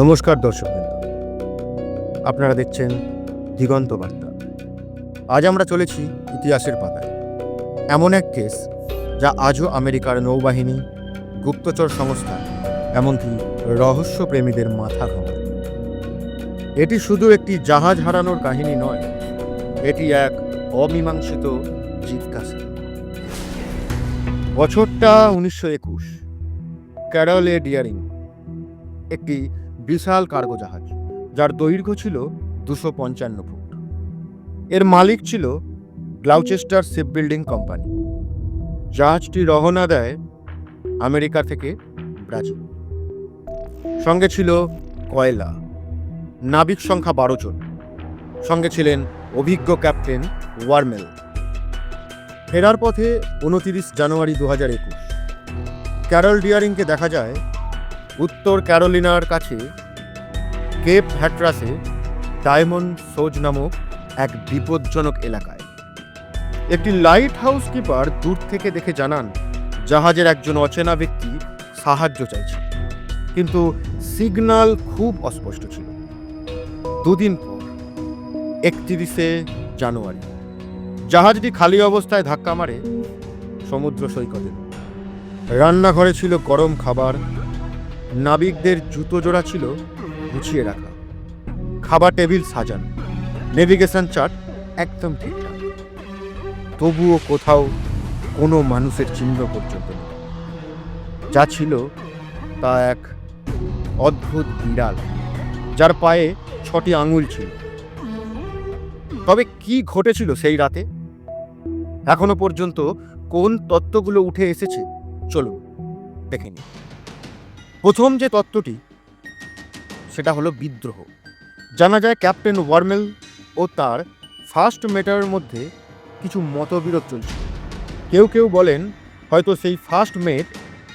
নমস্কার দর্শকবৃন্দ। আপনারা দেখছেন দিগন্ত বার্তা। আজ আমরা চলেছি ইতিহাসের পাতায়। এমন এক কেস যা আজও আমেরিকার নৌবাহিনী, গুপ্তচর সংস্থা, এমনকি রহস্যপ্রেমীদের মাথা ঘামায়। এটি শুধু একটি জাহাজ হারানোর কাহিনী নয়, এটি এক অমীমাংসিত জিজ্ঞাসা। বছরটা উনিশশো একুশ, ক্যারলে ডিয়ারিং, একটি বিশাল কার্গো জাহাজ, যার দৈর্ঘ্য ছিল দুশো পঞ্চান্ন ফুট। এর মালিক ছিল গ্লাউচেস্টার শিপ বিল্ডিং কোম্পানি। জাহাজটি রওনা দেয় আমেরিকা থেকে ব্রাজিল। সঙ্গে ছিল কয়লা, নাবিক সংখ্যা বারো জন। সঙ্গে ছিলেন অভিজ্ঞ ক্যাপ্টেন ওয়ারমেল। ফেরার পথে উনতিরিশ জানুয়ারি দু হাজার একুশ, ক্যারল ডিয়ারিংকে দেখা যায় উত্তর ক্যারোলিনার কাছে কেপ হ্যাট্রাসে ডায়মন্ড সোজ নামক এক বিপজ্জনক এলাকায়। একটি লাইট হাউস কিপার দূর থেকে দেখে জানান, জাহাজের একজন অচেনা ব্যক্তি সাহায্য চাইছে। কিন্তু সিগন্যাল খুব অস্পষ্ট ছিল। দুদিন পর, একত্রিশে জানুয়ারি, জাহাজটি খালি অবস্থায় ধাক্কা মারে সমুদ্র সৈকতে রান্নাঘরে ছিল গরম খাবার নাবিকদের জুতো জোড়া ছিল গুছিয়ে রাখা। খাবার টেবিল সাজানো। নেভিগেশন চার্ট একদম ঠিকঠাক। তবুও কোথাও কোনো মানুষের চিহ্ন পর্যন্ত নেই। যা ছিল তা এক অদ্ভুত বিড়াল, যার পায়ে ছটি আঙুল ছিল। তবে কি ঘটেছিল সেই রাতে? এখনও পর্যন্ত কোন তত্ত্বগুলো উঠে এসেছে? চলুন দেখে নিই। প্রথম যে তত্ত্বটি, সেটা হলো বিদ্রোহ। জানা যায় ক্যাপ্টেন ওয়ার্মেল ও তার ফার্স্ট মেটারের মধ্যে কিছু মতবিরোধ চলছিল কেউ কেউ বলেন, হয়তো সেই ফার্স্ট মেট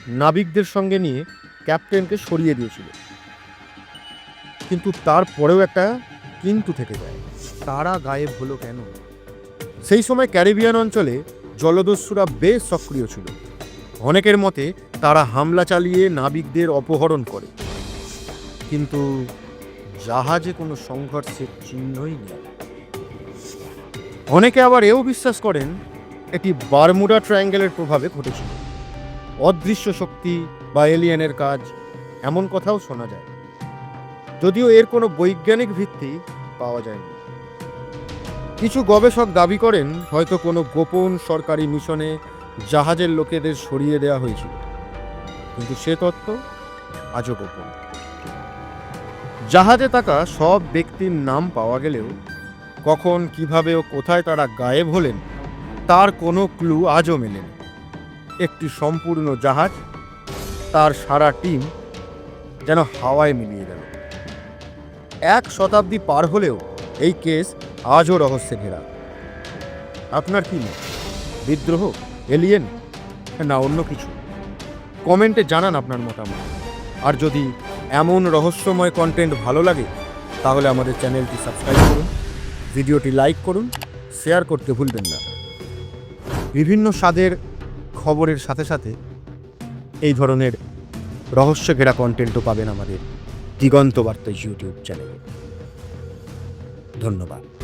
নাবিকদের সঙ্গে নিয়ে ক্যাপ্টেনকে সরিয়ে দিয়েছিল। কিন্তু তারপরেও একটা কিন্তু থেকে যায়। তারা গায়েব হলো কেন? সেই সময় ক্যারিবিয়ান অঞ্চলে জলদস্যুরা বেশ সক্রিয় ছিল। অনেকের মতে তারা হামলা চালিয়ে নাবিকদের অপহরণ করে। কিন্তু জাহাজে কোনো সংঘর্ষের চিহ্নই নেই। অনেকে আবার এও বিশ্বাস করেন, এটি বারমুডা ট্রায়াঙ্গেলের প্রভাবে ঘটেছিল। অদৃশ্য শক্তি বা এলিয়েনের কাজ এমন কথাও শোনা যায়। যদিও এর কোনো বৈজ্ঞানিক ভিত্তি পাওয়া যায়নি। কিছু গবেষক দাবি করেন, হয়তো কোনো গোপন সরকারি মিশনে জাহাজের লোকেদের সরিয়ে দেওয়া হয়েছিল। কিন্তু সে তত্ত্ব আজও গোপন। জাহাজে থাকা সব ব্যক্তির নাম পাওয়া গেলেও কখন, কীভাবে ও কোথায় তারা গায়েব হলেন, তার কোনো ক্লু আজও মেলেনি একটি সম্পূর্ণ জাহাজ, তার সারা টিম যেন হাওয়ায় মিলিয়ে গেল। এক শতাব্দী পার হলেও এই কেস আজও রহস্যে ঘেরা। আপনার কি বিদ্রোহ? এলিয়েন না, অন্য কিছু। কমেন্টে জানান আপনার মতামত। আর যদি এমন রহস্যময় কন্টেন্ট ভালো লাগে, তাহলে আমাদের চ্যানেলটি সাবস্ক্রাইব করুন, ভিডিওটি লাইক করুন শেয়ার করতে ভুলবেন না। বিভিন্ন স্বাদের খবরের সাথে সাথে এই ধরনের রহস্য ঘেরা কন্টেন্টও পাবেন আমাদের দিগন্ত বার্তা ইউটিউব চ্যানেলে। ধন্যবাদ।